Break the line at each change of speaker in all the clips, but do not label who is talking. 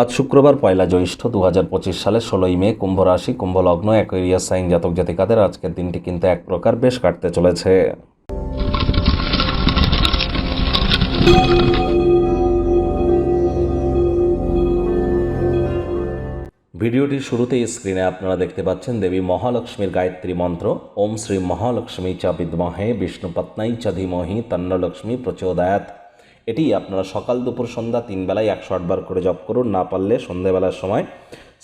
আজ শুক্রবার পয়লা জ্যৈষ্ঠ দু হাজার পঁচিশ সালের ষোলোই মে কুম্ভ রাশি কুম্ভ লগ্ন অ্যাকোয়ারিয়াস সাইন জাতক জাতিকাদের আজকের দিনটি কিন্তু এক প্রকার বেশ কাটতে চলেছে। ভিডিওটির শুরুতেই স্ক্রিনে আপনারা দেখতে পাচ্ছেন দেবী মহালক্ষ্মীর গায়ত্রী মন্ত্র। ওম শ্রী মহালক্ষ্মী চা বিদ্মহে বিষ্ণুপত্নাই চ ধীমহি, তন্নলক্ষ্মী প্রচোদয়াত এটি আপনারা সকাল দুপুর সন্ধ্যা তিন বেলায় একশো আটবার করে জপ করুন, না পারলে সন্ধ্যেবেলার সময়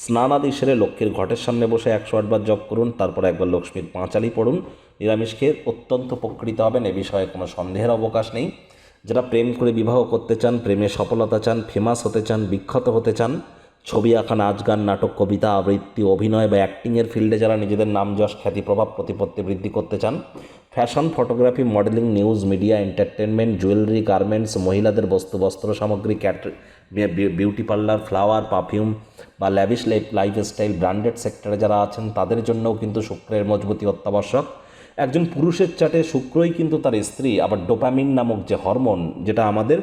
স্নান আদি সেরে লক্ষ্মীর ঘটের সামনে বসে একশো আটবার জপ করুন, তারপর একবার লক্ষ্মীর পাঁচালি পড়ুন। নিরামিষ খেয়ে অত্যন্ত উপকৃত হবেন, এ বিষয়ে কোনো সন্দেহের অবকাশ নেই। যারা প্রেম করে বিবাহ করতে চান, প্রেমে সফলতা চান, ফেমাস হতে চান, বিখ্যাত হতে চান, ছবি আঁকা নাচ গান, নাটক, কবিতা, আবৃত্তি, অভিনয় বা অ্যাক্টিংয়ের ফিল্ডে যারা নিজেদের নাম যশ, খ্যাতি, প্রভাব, প্রতিপত্তি বৃদ্ধি করতে চান fashion, photography, modelling, news, media entertainment jewellery, garments, মহিলাদের বস্তু, বস্ত্র সামগ্রী, cater beauty parlour, flower, perfume বা ল্যাভিশ লাইফ, লাইফস্টাইল ব্র্যান্ডেড সেক্টরে যারা আছেন, তাদের জন্যও কিন্তু শুক্রের মজবুতি অত্যাবশ্যক। একজন পুরুষের চাটে শুক্রই কিন্তু তার স্ত্রী, আবার ডোপামিন নামক যে হরমোন, যেটা আমাদের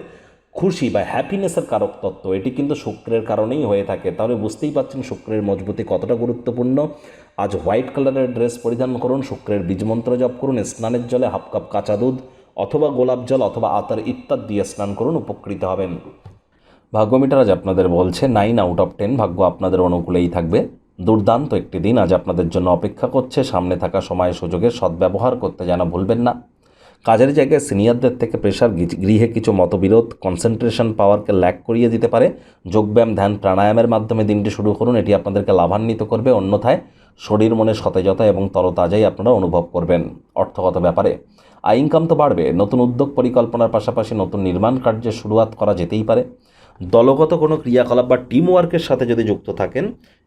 খুশি বা হ্যাপিনেসের কারক তত্ত্ব, এটি কিন্তু শুক্রের কারণেই হয়ে থাকে। তাহলে বুঝতেই পারছেন শুক্রের মজবুতি কতটা গুরুত্বপূর্ণ। আজ হোয়াইট কালারের ড্রেস পরিধান করুন, শুক্রের বীজমন্ত্র জপ করুন, স্নানের জলে হাফ কাপ কাঁচা দুধ অথবা গোলাপ জল অথবা আতার ইত্যাদি দিয়ে স্নান করুন, উপকৃত হবেন। ভাগ্যমিটার আজ আপনাদের বলছে নাইন আউট অফ টেন ভাগ্য আপনাদের অনুকূলেই থাকবে। দুর্দান্ত একটি দিন আজ আপনাদের জন্য অপেক্ষা করছে, সামনে থাকা সময় সুযোগের সদ্ব্যবহার করতে যেন ভুলবেন না। কাজের জায়গায় সিনিয়রদের থেকে প্রেশার গৃহে কিছু মতবিরোধ কনসেন্ট্রেশন পাওয়ারকে ল্যাক করিয়ে দিতে পারে। যোগব্যায়াম, ধ্যান, প্রাণায়ামের মাধ্যমে দিনটি শুরু করুন। এটি আপনাদেরকে লাভান্বিত করবে। অন্যথায় শরীর মনে সতেজতা এবং তরতাজাই আপনারা অনুভব করবেন। অর্থগত ব্যাপারে। আয় ইনকাম তো বাড়বে। নতুন উদ্যোগ পরিকল্পনার পাশাপাশি নতুন নির্মাণ কার্যের শুরুয়াত করা যেতেই পারে। দলগত কোনো ক্রিয়াকলাপ বা টিম ওয়ার্কের সাথে যদি যুক্ত থাকেন,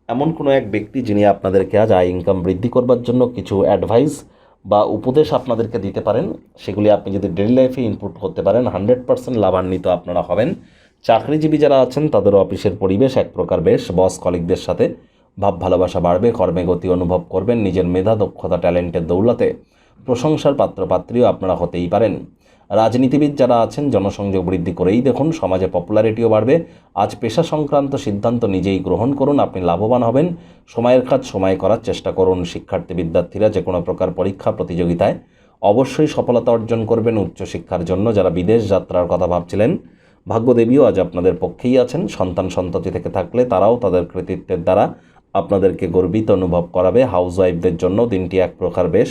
এমন কোনো এক ব্যক্তি যিনি আপনাদেরকে আজ আয় ইনকাম বৃদ্ধি করবার জন্য কিছু অ্যাডভাইস বা উপদেশ আপনাদেরকে দিতে পারেন, সেগুলি আপনি যদি ডেলি লাইফে ইনপুট করতে পারেন হান্ড্রেড পার্সেন্ট লাভান্বিত আপনারা হবেন। চাকরিজীবী যারা আছেন তাদের অফিসের পরিবেশ এক প্রকার বেশ। বস কলিগদের সাথে ভাব ভালোবাসা বাড়বে, কর্মে গতি অনুভব করবেন, নিজের মেধা, দক্ষতা ট্যালেন্টের দৌলতে প্রশংসার পাত্রপাত্রীও আপনারা হতেই পারেন। রাজনীতিবিদ যারা আছেন, জনসংযোগ বৃদ্ধি করেই দেখুন, সমাজে পপুলারিটিও বাড়বে। আজ পেশা সংক্রান্ত সিদ্ধান্ত নিজেই গ্রহণ করুন, আপনি লাভবান হবেন। সময়ের কাজ সময় করার চেষ্টা করুন, শিক্ষার্থী বিদ্যার্থীরা যে কোনো প্রকার পরীক্ষা, প্রতিযোগিতায় অবশ্যই সফলতা অর্জন করবেন উচ্চশিক্ষার জন্য, যারা বিদেশ যাত্রার কথা ভাবছিলেন। ভাগ্যদেবীও আজ আপনাদের পক্ষেই আছেন, সন্তান সন্ততি থেকে থাকলে তারাও তাদের কৃতিত্বের দ্বারা আপনাদেরকে গর্বিত অনুভব করাবে। হাউস ওয়াইফদের জন্য দিনটি এক প্রকার বেশ।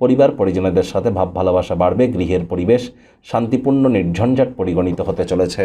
পরিবার পরিজনদের সাথে ভাব ভালোবাসা বাড়বে গৃহের পরিবেশ শান্তিপূর্ণ নির্ঝঞ্ঝাট পরিগণিত হতে চলেছে।